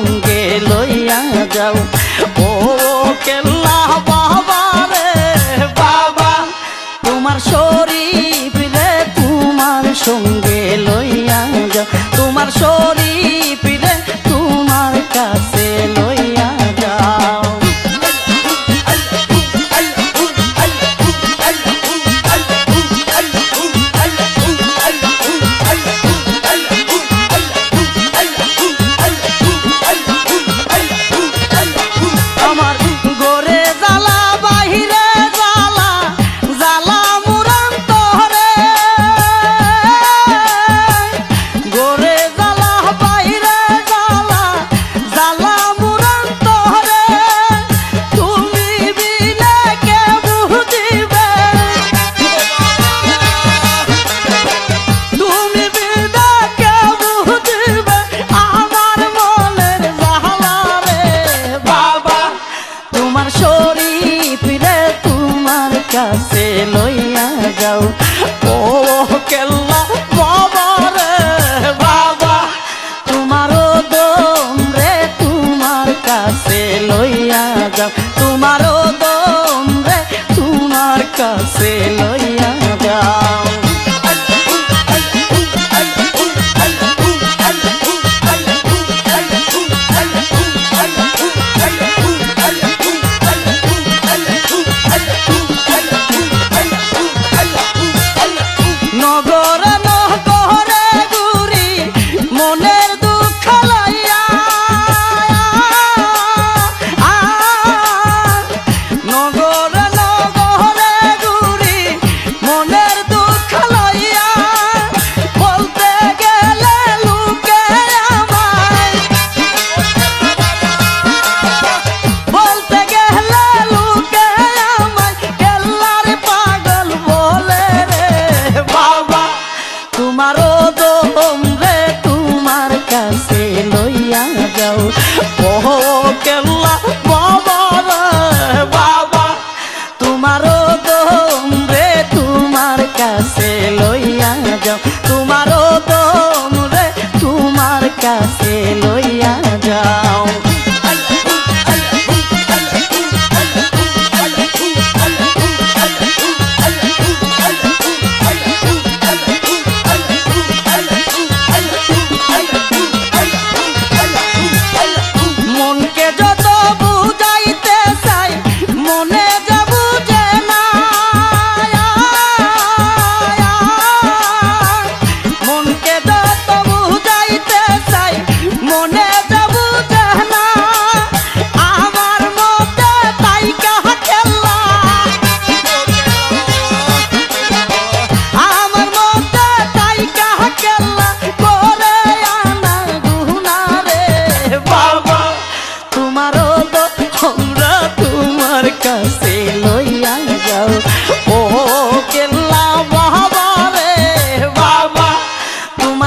সঙ্গে লইয়া যাও। se lo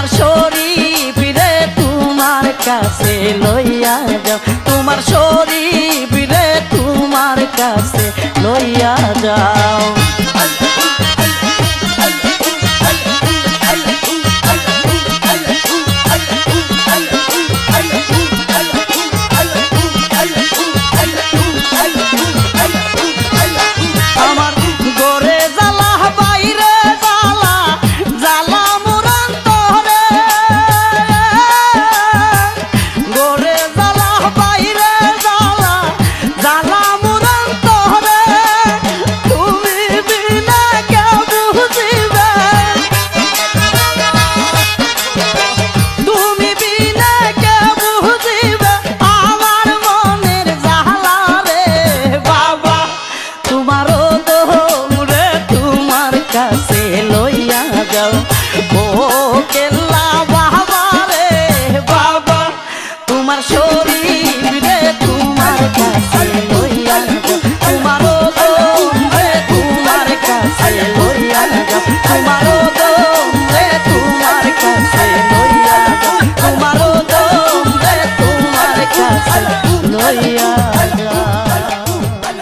তোমার শরীর রে তোমার কাছে লইয়া যাও। তোমার শরীর রে তোমার কাছে লইয়া যাও।